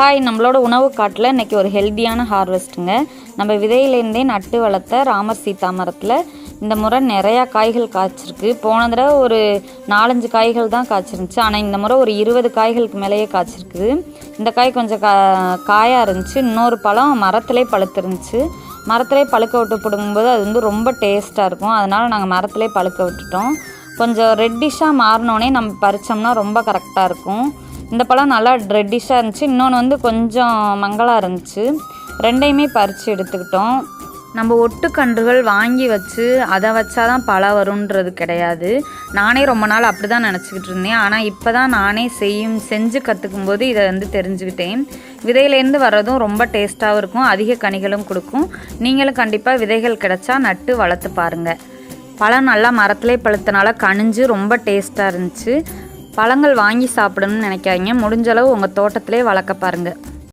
Hi நம்மளோட உணவு காட்டில் இன்றைக்கி ஒரு ஹெல்த்தியான ஹார்வெஸ்ட்டுங்க நம்ம விதையிலேருந்தே நட்டு வளர்த்த ராமர் சீதா மரத்தில் இந்த முறை நிறையா காய்கள் காய்ச்சிருக்கு. போன தடவை ஒரு நாலஞ்சு காய்கள் தான் காய்ச்சிருந்துச்சு. ஆனால் இந்த முறை ஒரு இருபது காய்களுக்கு மேலேயே காய்ச்சிருக்குது இந்த காய் கொஞ்சம் கா காயாக இருந்துச்சு. இன்னொரு பழம் மரத்திலே பழுத்துருந்துச்சு. மரத்திலே பழுக்க விட்டு பிடுங்கும்போது அது வந்து ரொம்ப டேஸ்ட்டாக இருக்கும். அதனால் நாங்கள் மரத்திலே பழுக்க விட்டுட்டோம். கொஞ்சம் ரெட்டிஷாக மாறினோடனே நம்ம பறித்தோம்னா ரொம்ப கரெக்டாக இருக்கும். இந்த பழம் நல்லா ரெட்டிஷாக இருந்துச்சு. இன்னொன்று வந்து கொஞ்சம் மங்கலாக இருந்துச்சு. ரெண்டையுமே பறித்து எடுத்துக்கிட்டோம். நம்ம ஒட்டுக்கன்றுகள் வாங்கி வச்சு அதை வச்சா தான் பழம் வரும்ன்றது கிடையாது. நானே ரொம்ப நாள் அப்படி தான் நினச்சிக்கிட்டு இருந்தேன். ஆனால் இப்போ தான் நானே செய்யும் செஞ்சு கற்றுக்கும் போது இதை வந்து தெரிஞ்சுக்கிட்டேன். விதையிலேருந்து வர்றதும் ரொம்ப டேஸ்ட்டாகவும் இருக்கும். அதிக கனிகளும் கொடுக்கும். நீங்களும் கண்டிப்பாக விதைகள் கிடச்சா நட்டு வளர்த்து பாருங்கள் பழம் நல்லா மரத்திலே பழுத்தனால கனிஞ்சு ரொம்ப டேஸ்ட்டாக இருந்துச்சு. பழங்கள் வாங்கி சாப்பிடணும்னு நினைக்காதீங்க. முடிஞ்ச அளவு உங்கள் தோட்டத்திலே வளர்க்க பாருங்கள்